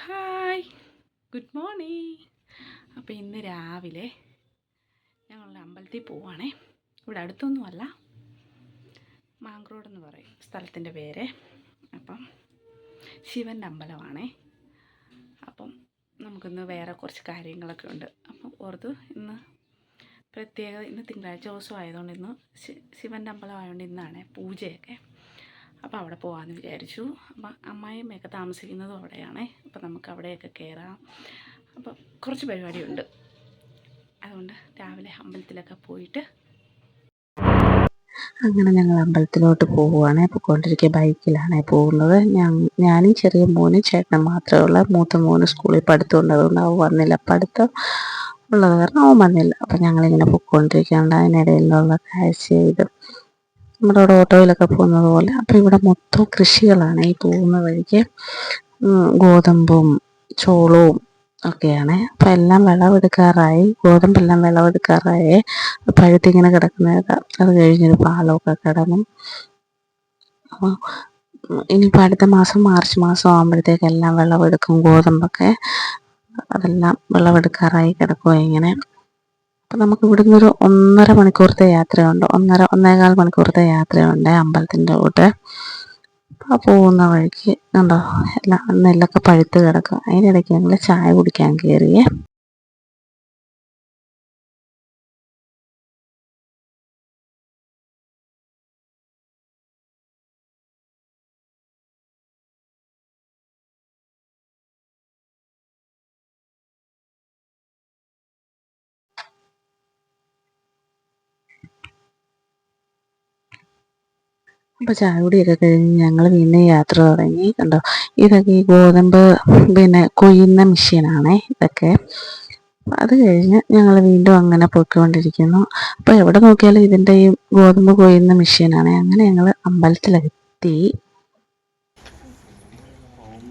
Hi good morning അപ്പോൾ ഇന്ന് രാവിലെ ഞങ്ങളുടെ അമ്പലത്തിൽ പോവാണേ. ഇവിടെ അടുത്തൊന്നുമല്ല. മാങ്ക്രോഡ് എന്ന് പറയും. സ്ഥലത്തിന്റെ പേര്. അപ്പം ശിവന്റെ അമ്പലമാണേ. അപ്പം നമുക്കിന്ന് വേറെ കുറച്ച് കാര്യങ്ങളൊക്കെ ഉണ്ട്. അപ്പം ഓർത്ത് ഇന്ന് പ്രത്യേക ഇന്ന് തിങ്കളാഴ്ച ദിവസം ആയതുകൊണ്ട് ഇന്ന് ശിവന്റെ അമ്പലമായതുകൊണ്ട് ഇന്നാണ് പൂജയൊക്കെ. അപ്പോൾ അവിടെ പോകാമെന്ന് വിചാരിച്ചു. അപ്പം അമ്മായിയമ്മയൊക്കെ താമസിക്കുന്നതും അവിടെയാണേ. അപ്പം നമുക്ക് അവിടെയൊക്കെ കയറാം അപ്പം കുറച്ച് പരിപാടിയുണ്ട്. അതുകൊണ്ട് രാവിലെ അമ്പലത്തിലൊക്കെ പോയിട്ട് അങ്ങനെ ഞങ്ങൾ അമ്പലത്തിലോട്ട് പോവുകയാണ്. പോയിക്കൊണ്ടിരിക്കുക ബൈക്കിലാണ് പോകുന്നത്. ഞാനും ചെറിയ മോനും ചേട്ടനും മാത്രമേ ഉള്ളൂ. മൂത്ത മോന് സ്കൂളിൽ പഠിത്തമുണ്ട്. അതുകൊണ്ട് അവൻ വന്നില്ല. പഠിത്തം ഉള്ളത് കാരണം അവൻ വന്നില്ല. അപ്പം ഞങ്ങളിങ്ങനെ പോയിക്കൊണ്ടിരിക്കുകയാണ്. അതിനിടയിലുള്ള കാഴ്ച ഇത്. നമ്മുടെ അവിടെ ഓട്ടോയിലൊക്കെ പോകുന്നത് പോലെ അപ്പം ഇവിടെ മൊത്തം കൃഷികളാണ് ഈ പോകുന്ന വഴിക്ക്. ഗോതമ്പും ചോളവും ഒക്കെയാണ്. അപ്പം എല്ലാം വിളവെടുക്കാറായി. ഗോതമ്പെല്ലാം വിളവെടുക്കാറായി. പഴുത്തിങ്ങനെ കിടക്കുന്നത് അത് കഴിഞ്ഞൊരു പാലമൊക്കെ കിടന്നും. അപ്പോൾ ഇനിയിപ്പോൾ അടുത്ത മാസം മാർച്ച് മാസം ആകുമ്പോഴത്തേക്ക് എല്ലാം വിളവെടുക്കും. ഗോതമ്പൊക്കെ അതെല്ലാം വിളവെടുക്കാറായി കിടക്കുക ഇങ്ങനെ. അപ്പം നമുക്ക് ഇവിടുന്ന് ഒരു ഒന്നര മണിക്കൂറത്തെ യാത്രയുണ്ട്. ഒന്നര ഒന്നേകാൽ മണിക്കൂറത്തെ യാത്രയുണ്ട് അമ്പലത്തിന്റെ കൂട്ട് ആ പോകുന്ന വഴിക്ക് കണ്ടോ എല്ലാം നെല്ലൊക്കെ പഴുത്ത് കിടക്കും അതിനിടയ്ക്ക് ഞങ്ങൾ ചായ കുടിക്കാൻ കയറിയേ. അപ്പോൾ ചായ കുടിയൊക്കെ കഴിഞ്ഞ് ഞങ്ങൾ പിന്നെ യാത്ര തുടങ്ങി. കണ്ടോ? ഇതൊക്കെ ഈ ഗോതമ്പ് പിന്നെ കൊയ്യുന്ന മെഷീനാണേ ഇതൊക്കെ. അത് കഴിഞ്ഞ് ഞങ്ങൾ വീണ്ടും അങ്ങനെ പോയിക്കൊണ്ടിരിക്കുന്നു. അപ്പോൾ എവിടെ നോക്കിയാലും ഇതിന്റെ ഈ ഗോതമ്പ് കൊയ്യുന്ന മെഷീനാണ്. അങ്ങനെ ഞങ്ങൾ അമ്പലത്തിലെത്തി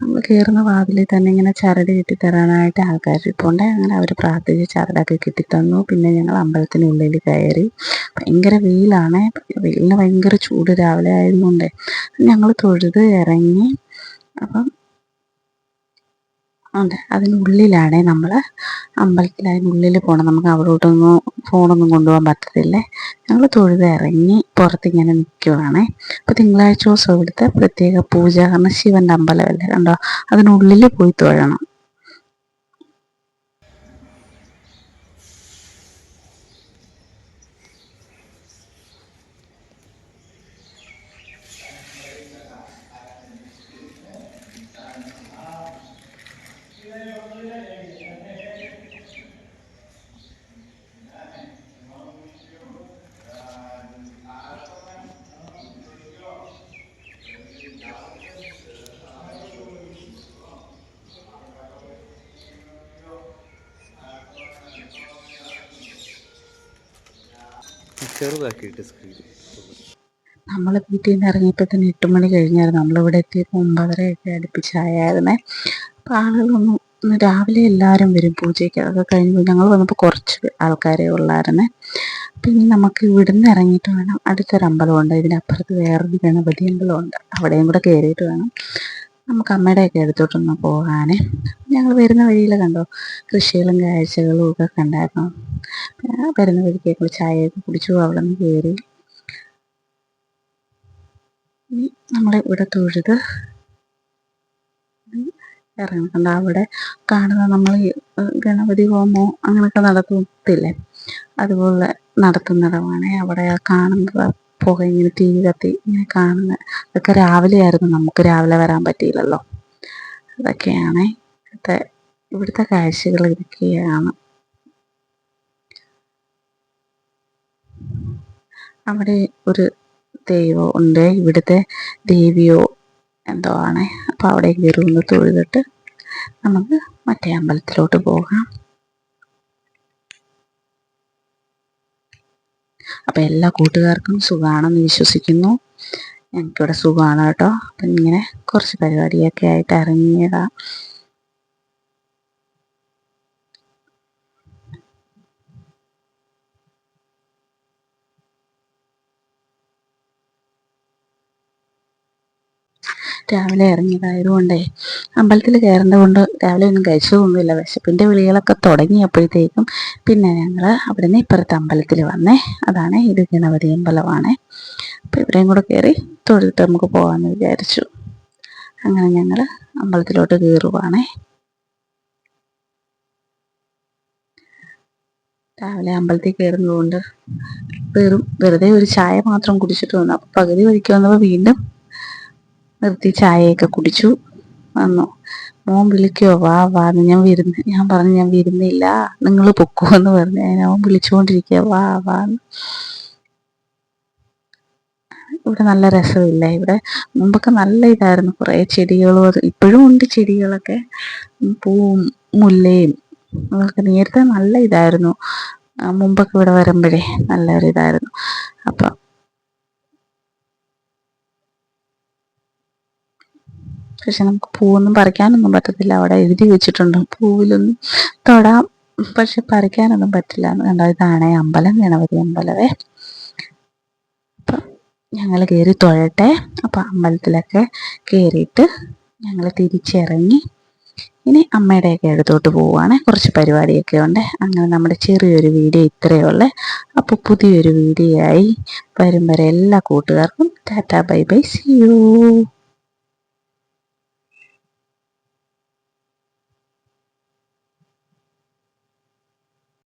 നമ്മൾ കയറുന്ന വാതിലിൽ തന്നെ ഇങ്ങനെ ചരട് കെട്ടിത്തരാനായിട്ട് ആൾക്കാർ ഇപ്പോണ്ട്. അങ്ങനെ അവർ പ്രാർത്ഥിച്ച് ചരടൊക്കെ കെട്ടിത്തന്നു പിന്നെ ഞങ്ങൾ അമ്പലത്തിനുള്ളിൽ കയറി. ഭയങ്കര വെയിലാണ്. വെയിലിന് ഭയങ്കര ചൂട് രാവിലെ ആയതുകൊണ്ട് ഞങ്ങൾ തൊഴുത് ഇറങ്ങി. അപ്പം അതെ അതിനുള്ളിലാണേ നമ്മൾ അമ്പലത്തിൽ അതിനുള്ളിൽ പോകണം നമുക്ക് അവിടോട്ടൊന്നും ഫോണൊന്നും കൊണ്ടുപോകാൻ പറ്റത്തില്ലേ? ഞങ്ങൾ തൊഴുത് ഇറങ്ങി പുറത്തിങ്ങനെ നിൽക്കുവാണേ അപ്പോൾ തിങ്കളാഴ്ച ദിവസം ഇവിടുത്തെ പ്രത്യേക പൂജ കാരണം ശിവന്റെ അമ്പലമല്ലേ കണ്ടോ? അതിനുള്ളിൽ പോയി തൊഴണം. നമ്മൾ വീട്ടിൽ നിന്ന് ഇറങ്ങിയപ്പോൾ തന്നെ എട്ട് മണി കഴിഞ്ഞായിരുന്നു. നമ്മളിവിടെ എത്തിയപ്പോൾ ഒമ്പതരയൊക്കെ അടുപ്പിച്ചായിരുന്നേ അപ്പോൾ ആളുകളൊന്നും രാവിലെ എല്ലാവരും വരും പൂജയ്ക്ക്. അതൊക്കെ കഴിഞ്ഞ് ഞങ്ങൾ വന്നപ്പോൾ കുറച്ച് ആൾക്കാരെ ഉള്ളായിരുന്നേ. പിന്നെ നമുക്ക് ഇവിടുന്ന് ഇറങ്ങിയിട്ട് വേണം. അടുത്തൊരു അമ്പലമുണ്ട്. ഇതിനപ്പുറത്ത് വേറൊരു ഗണപതി അമ്പലമുണ്ട്. അവിടെയും കൂടെ കയറിയിട്ട് വേണം നമുക്ക് അമ്മയുടെയൊക്കെ എടുത്തോട്ടൊന്ന് പോകാനേ. ഞങ്ങൾ വരുന്ന വഴിയിൽ കണ്ടോ? കൃഷികളും കാഴ്ചകളും ഒക്കെ കണ്ടായിരുന്നു? വരുന്ന വഴിക്കൊക്കെ ചായയൊക്കെ കുടിച്ചു. അവിടെ നിന്ന് കയറി ഇനി നമ്മൾ ഇവിടെ തൊഴുത് ഇറങ്ങുന്നുണ്ട് അവിടെ കാണുന്ന നമ്മൾ ഗണപതി ഹോമോ അങ്ങനെയൊക്കെ നടത്തത്തില്ലേ അതുപോലെ നടത്തുന്നിടമാണ്. അവിടെ കാണുന്നത് പുക ഇങ്ങനെ തീ കത്തി ഇങ്ങനെ കാണുന്ന അതൊക്കെ രാവിലെ ആയിരുന്നു നമുക്ക് രാവിലെ വരാൻ പറ്റിയില്ലല്ലോ. അതൊക്കെയാണ് ഇവിടുത്തെ ഇവിടുത്തെ കാഴ്ചകൾ ഇതൊക്കെയാണ്. അവിടെ ഒരു ദൈവം ഉണ്ട്. ഇവിടുത്തെ ദേവിയോ എന്തോ ആണ്. അപ്പോൾ അവിടെ കയറി ഒന്ന് തൊഴുതിട്ട് നമുക്ക് മറ്റേ അമ്പലത്തിലോട്ട് പോകാം. അപ്പം എല്ലാ കൂട്ടുകാർക്കും സുഖമാണെന്ന് വിശ്വസിക്കുന്നു. ഞങ്ങൾക്കിവിടെ സുഖമാണ് കേട്ടോ. അപ്പം ഇങ്ങനെ കുറച്ച് പരിപാടിയൊക്കെ ആയിട്ട് ഇറങ്ങിയതാ രാവിലെ ഇറങ്ങിയതായതുകൊണ്ടേ അമ്പലത്തിൽ കയറേണ്ടത് കൊണ്ട് രാവിലെ ഒന്നും കഴിച്ചതൊന്നുമില്ല വിശപ്പിന്റെ വിളികളൊക്കെ തുടങ്ങിയപ്പോഴത്തേക്കും പിന്നെ ഞങ്ങൾ അവിടെ നിന്ന് ഇപ്പുറത്തെ അമ്പലത്തിൽ വന്നേ. അതാണ് ഇത് ഗണപതി അമ്പലമാണ്. അപ്പോൾ ഇവിടെയും കൂടെ കയറി തൊഴുതിട്ട് നമുക്ക് പോകാമെന്ന് വിചാരിച്ചു. അങ്ങനെ ഞങ്ങൾ അമ്പലത്തിലോട്ട് കയറുവാണേ. രാവിലെ അമ്പലത്തിൽ കയറുന്നതുകൊണ്ട് വെറും വെറുതെ ഒരു ചായ മാത്രം കുടിച്ചിട്ട് വന്നു. അപ്പോൾ പകുതി വഴിക്ക് വന്നപ്പോൾ വീണ്ടും നിർത്തി ചായയൊക്കെ കുടിച്ചു. വന്നു. മോൻ വിളിക്കോ വാ വാ. ഞാൻ വരുന്ന. ഞാൻ പറഞ്ഞു ഞാൻ വരുന്നില്ല. നിങ്ങൾ പൊക്കോ എന്ന് പറഞ്ഞു അവൻ വിളിച്ചുകൊണ്ടിരിക്കുക. വാ വാ. ഇവിടെ നല്ല രസമില്ല ഇവിടെ. മുമ്പൊക്കെ നല്ല ഇതായിരുന്നു. കുറേ ചെടികളും അത് ഇപ്പോഴും ഉണ്ട് ചെടികളൊക്കെ. പൂവും മുല്ലയും അതൊക്കെ നേരത്തെ നല്ല ഇതായിരുന്നു. മുമ്പൊക്കെ ഇവിടെ വരുമ്പോഴേ നല്ലൊരു ഇതായിരുന്നു അപ്പം പക്ഷെ നമുക്ക് പൂവൊന്നും പറിക്കാനൊന്നും പറ്റത്തില്ല. അവിടെ എഴുതി വെച്ചിട്ടുണ്ട്. പൂവിലൊന്നും തൊടാം. പക്ഷെ പറിക്കാനൊന്നും പറ്റില്ല. എന്ന് കണ്ടോ? ഇതാണ് അമ്പലം ഗണപതി അമ്പലമേ. അപ്പം ഞങ്ങൾ കയറി തൊഴട്ടെ. അപ്പം അമ്പലത്തിലൊക്കെ കയറിയിട്ട് ഞങ്ങൾ തിരിച്ചിറങ്ങി ഇനി അമ്മയുടെയൊക്കെ അടുത്തോട്ട് പോവുകയാണ് കുറച്ച് പരിപാടിയൊക്കെ ഉണ്ട്. അങ്ങനെ നമ്മുടെ ചെറിയൊരു വീഡിയോ ഇത്രയേ ഉള്ളേ. അപ്പോൾ പുതിയൊരു വീഡിയോ ആയി വരും വരെ എല്ലാ കൂട്ടുകാർക്കും tata bye bye. See you